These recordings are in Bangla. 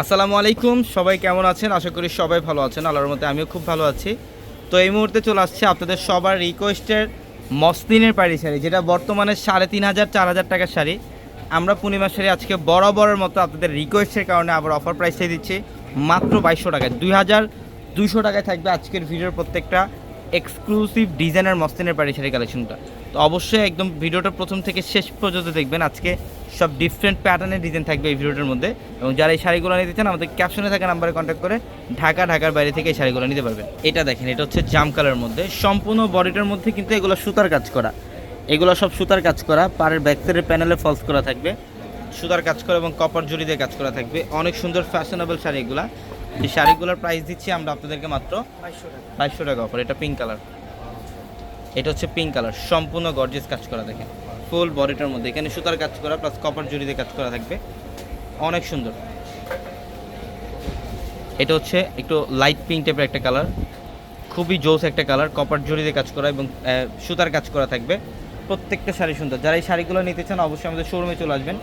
আসসালামু আলাইকুম, সবাই কেমন আছেন? আশা করি সবাই ভালো আছেন। আল্লাহর মতে আমিও খুব ভালো আছি। তো এই মুহূর্তে চলে আসছে আপনাদের সবার রিকোয়েস্টের মসলিনের পাড়ি শাড়ি, যেটা বর্তমানে সাড়ে তিন হাজার, চার হাজার টাকার শাড়ি। আমরা পূর্ণিমা শাড়ি আজকে বরাবরের মতো আপনাদের রিকোয়েস্টের কারণে আবার অফার প্রাইসে দিচ্ছি। মাত্র বাইশশো টাকায়, দুই হাজার দুইশো টাকায় থাকবে আজকের ভিডিওর প্রত্যেকটা এক্সক্লুসিভ ডিজাইনার মসলিনের পাড়ি শাড়ি কালেকশনটা তো অবশ্যই একদম ভিডিওটা প্রথম থেকে শেষ পর্যন্ত দেখবেন। আজকে সব ডিফারেন্ট প্যাটার্নের ডিজাইন থাকবে এই ভিডিওটার মধ্যে। এবং যারা এই শাড়িগুলো নিতে চান আমাদের ক্যাপশনে থাকা নাম্বারে কন্ট্যাক্ট করে ঢাকা ঢাকার বাইরে থেকে এই শাড়িগুলো নিতে পারবেন। এটা দেখেন এটা হচ্ছে জাম কালার মধ্যে। সম্পূর্ণ বডিটার মধ্যে কিন্তু এগুলো সুতার কাজ করা। এগুলো সব সুতার কাজ করা। পাড়ের ব্যাকসাইডের প্যানেলে ফলস করা থাকবে। সুতার কাজ করা এবং কপার জড়ি দিয়ে কাজ করা থাকবে। অনেক সুন্দর ফ্যাশনেবল শাড়ি এগুলা। এই শাড়িগুলোর প্রাইস দিচ্ছি আমরা আপনাদেরকে মাত্র বাইশশো টাকা। বাইশশো টাকা অফার এটা পিঙ্ক কালার এটা হচ্ছে পিঙ্ক কালার সম্পূর্ণ গর্জিয়াস কাজ করা, দেখেন। ফুল বডিটার মধ্যে, এখানে সুতার কাজ করা প্লাস কপার জড়ি দিয়ে কাজ করা থাকবে। অনেক সুন্দর। এটা হচ্ছে একটু লাইট পিঙ্ক টাইপের একটা কালার খুবই জোস একটা কালার কপার জড়ি দিয়ে কাজ করা এবং সুতার কাজ করা থাকবে। প্রত্যেকটা শাড়ি সুন্দর। যারা এই শাড়িগুলো নিতে চান, অবশ্যই আমাদের শোরুমে চলে আসবেন।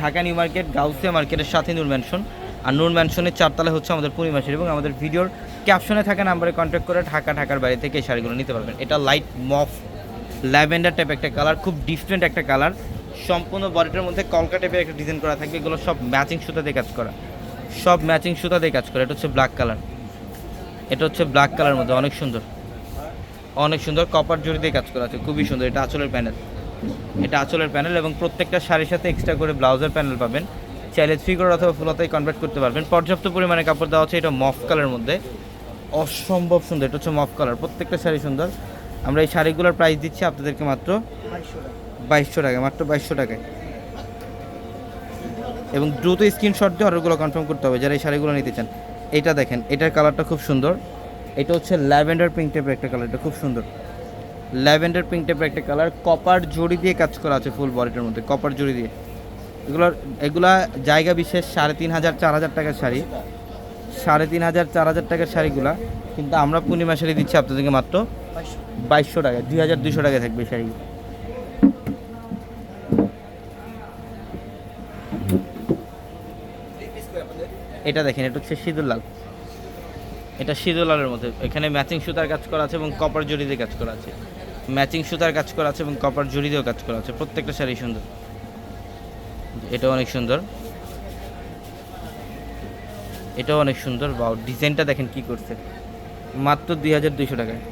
ঢাকা নিউ মার্কেট, গাউসিয়া মার্কেটের সাথে নূর আর নূর ম্যানশনের চারতলা হচ্ছে আমাদের পূর্ণিমাসের এবং আমাদের ভিডিওর ক্যাপশনে থাকা নাম্বারে কন্ট্যাক্ট করে ঢাকা, ঢাকার বাইরে থেকে এই শাড়িগুলো নিতে পারবেন। এটা লাইট মফ ল্যাভেন্ডার টাইপ একটা কালার খুব ডিফারেন্ট একটা কালার সম্পূর্ণ বডিটার মধ্যে কলকা টাইপের একটা ডিজাইন করা থাকবে। এগুলো সব ম্যাচিং সুতা দিয়ে কাজ করা। সব ম্যাচিং সুতা দিয়ে কাজ করা। এটা হচ্ছে ব্ল্যাক কালার এটা হচ্ছে ব্ল্যাক কালার মধ্যে। অনেক সুন্দর। অনেক সুন্দর কপার জড়ি দিয়ে কাজ করা আছে। খুবই সুন্দর। এটা আঁচলের প্যানেল এটা আঁচলের প্যানেল এবং প্রত্যেকটা শাড়ির সাথে এক্সট্রা করে ব্লাউজের প্যানেল পাবেন। চাইলে থ্রি করে অথবা ফুলতায় কনভার্ট করতে পারবেন। পর্যাপ্ত পরিমাণে কাপড় দেওয়া হচ্ছে এটা মফ কালারের মধ্যে। অসম্ভব সুন্দর, এটা হচ্ছে মফ কালার প্রত্যেকটা শাড়ি সুন্দর। আমরা এই শাড়িগুলোর প্রাইস দিচ্ছি আপনাদেরকে মাত্র বাইশশো টাকা, মাত্র বাইশশো টাকায়। এবং দ্রুত স্ক্রিনশট দিয়ে অর্ডারগুলো কনফার্ম করতে হবে, যারা এই শাড়িগুলো নিতে চান। এটা দেখেন, এটার কালারটা খুব সুন্দর। এটা হচ্ছে ল্যাভেন্ডার পিঙ্ক টাইপের একটা কালার এটা খুব সুন্দর। ল্যাভেন্ডার পিঙ্ক টাইপের একটা কালার কপার জড়ি দিয়ে কাজ করা আছে ফুল বডিটার মধ্যে কপার জড়ি দিয়ে। এগুলোর, এগুলা জায়গা বিশেষ সাড়ে তিন হাজার, চার হাজার টাকার শাড়ি। সাড়ে তিন হাজার, চার হাজার টাকার শাড়িগুলা। কিন্তু আমরা পূর্ণিমা শাড়ি দিচ্ছি আপনাদেরকে মাত্র বাইশশো টাকা দুই হাজার দুশো টাকা থাকবে শাড়ি। এটা দেখেন, এটা হচ্ছে সিঁদুর লাল। এটা সিঁদুর লালের মধ্যে। এখানে ম্যাচিং সুতার কাজ করা আছে এবং কপার জড়ি দিয়ে কাজ করা আছে। ম্যাচিং সুতার কাজ করা আছে এবং কপার জড়ি দিয়েও কাজ করা আছে। প্রত্যেকটা শাড়ি সুন্দর। এটা অনেক সুন্দর। এটাও অনেক সুন্দর। বা ডিজাইনটা দেখেন কি করছে। মাত্র দুই হাজার দুইশো টাকায়।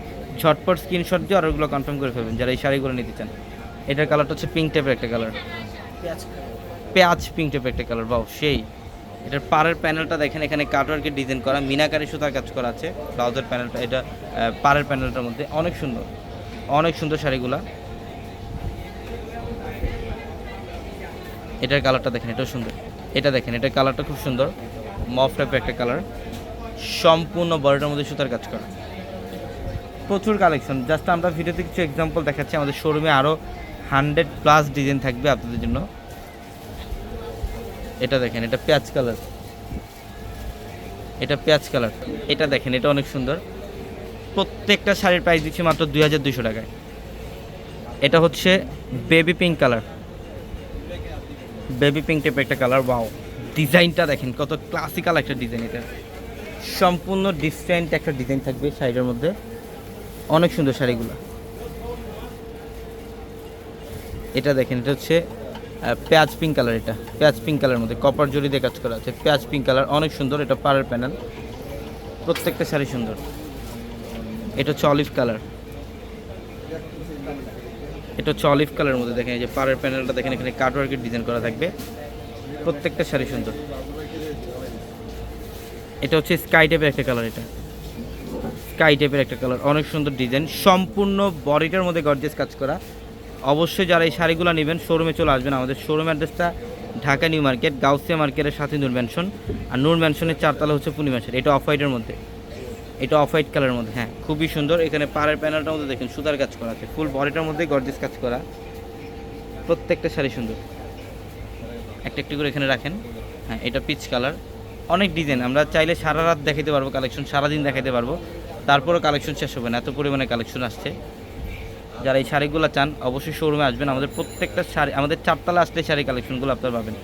ঝটপট স্ক্রিনশট দিয়ে অর্ডারগুলো কনফার্ম করে ফেলবেন যারা এই শাড়িগুলো নিতে চান। এটার কালারটা হচ্ছে পিঙ্ক টাইপের একটা কালার পেঁয়াজ পিঙ্ক টাইপের একটা কালার বাও সেই। এটার পাড়ের প্যানেলটা দেখেন এখানে কাটওয়ার্কের ডিজাইন করা মিনাকারি সুতার কাজ করা আছে ব্লাউজের প্যানেলটা এটা পাড়ের প্যানেলটার মধ্যে। অনেক সুন্দর অনেক সুন্দর শাড়িগুলা। এটার কালারটা দেখেন, এটাও সুন্দর। এটা দেখেন, এটার কালারটা খুব সুন্দর। মফ টাইপের একটা কালার। সম্পূর্ণ বডিটার মধ্যে সুতার কাজ করা। প্রচুর কালেকশন জাস্ট আমরা ভিডিওতে কিছু এক্সাম্পল দেখাচ্ছি। আমাদের শোরুমে আরও হান্ড্রেড প্লাস ডিজাইন থাকবে আপনাদের জন্য। এটা দেখেন, এটা পেঁয়াজ কালার এটা পেঁয়াজ কালার এটা দেখেন, এটা অনেক সুন্দর। প্রত্যেকটা শাড়ির প্রাইস দিচ্ছি মাত্র দুই হাজার দুশো টাকায়। এটা হচ্ছে baby pink colour baby pink টাইপের একটা কালার বাও ডিজাইনটা দেখেন, কত ক্লাসিক্যাল একটা ডিজাইন এটা। সম্পূর্ণ ডিফারেন্ট একটা ডিজাইন থাকবে শাড়িটার মধ্যে। অনেক সুন্দর শাড়িগুলো। এটা দেখেন, এটা হচ্ছে পেঁয়াজ পিঙ্ক কালার এটা। পেঁয়াজ পিঙ্ক কালারের মধ্যে কপার জড়ি দিয়ে কাজ করা আছে। পেঁয়াজ পিঙ্ক কালার অনেক সুন্দর, এটা পাড়ের প্যানেল প্রত্যেকটা শাড়ি সুন্দর। এটা হচ্ছে অলিভ কালার এটা হচ্ছে অলিভ কালারের মধ্যে দেখেন, এই যে পাড়ের প্যানেলটা দেখেন, এখানে কাটওয়ার্কের ডিজাইন করা থাকবে। প্রত্যেকটা শাড়ি সুন্দর। এটা হচ্ছে স্কাই টাইপের একটা কালার এটা। স্কাই টাইপের একটা কালার অনেক সুন্দর ডিজাইন সম্পূর্ণ বডিটার মধ্যে গর্জেস কাজ করা। অবশ্যই যারা এই শাড়িগুলো নেবেন শোরুমে চলে আসবেন আমাদের শোরুম অ্যাড্রেসটা ঢাকা নিউ মার্কেট, গাউসিয়া মার্কেটের সাথে নূর ম্যানশন আর নূর ম্যানশনের চারতলা হচ্ছে পূর্ণিমাসের এটা অফ হোয়াইটের মধ্যে। এটা অফ হোয়াইট কালারের মধ্যে হ্যাঁ খুবই সুন্দর। এখানে পাড়ের প্যানেলটার মধ্যে দেখেন, সুতার কাজ করা আছে ফুল বডিটার মধ্যে গর্জেস কাজ করা। প্রত্যেকটা শাড়ি সুন্দর। একটা একটু করে এখানে রাখেন। হ্যাঁ এটা পিচ কালার অনেক ডিজাইন আমরা চাইলে সারা রাত দেখাতে পারব কালেকশন সারাদিন দেখাতে পারব। তারপরও কালেকশন শেষ হবে না, এত পরিমাণে কালেকশন আসছে। যারা এই শাড়িগুলো চান, অবশ্যই শোরুমে আসবেন। আমাদের প্রত্যেকটা শাড়ি, আমাদের চারতলা আসলে শাড়ি কালেকশনগুলো আপনারা পাবেন।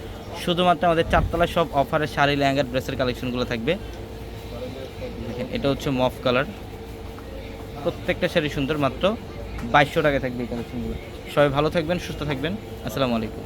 শুধুমাত্র আমাদের চারতলা সব অফারের শাড়ি, লেহেঙ্গার ড্রেসের কালেকশনগুলো থাকবে। দেখেন, এটা হচ্ছে মফ কালার। প্রত্যেকটা শাড়ি সুন্দর, মাত্র বাইশশো টাকা থাকবে এই সুন্দর সবাই ভালো থাকবেন, সুস্থ থাকবেন। আসসালামু আলাইকুম।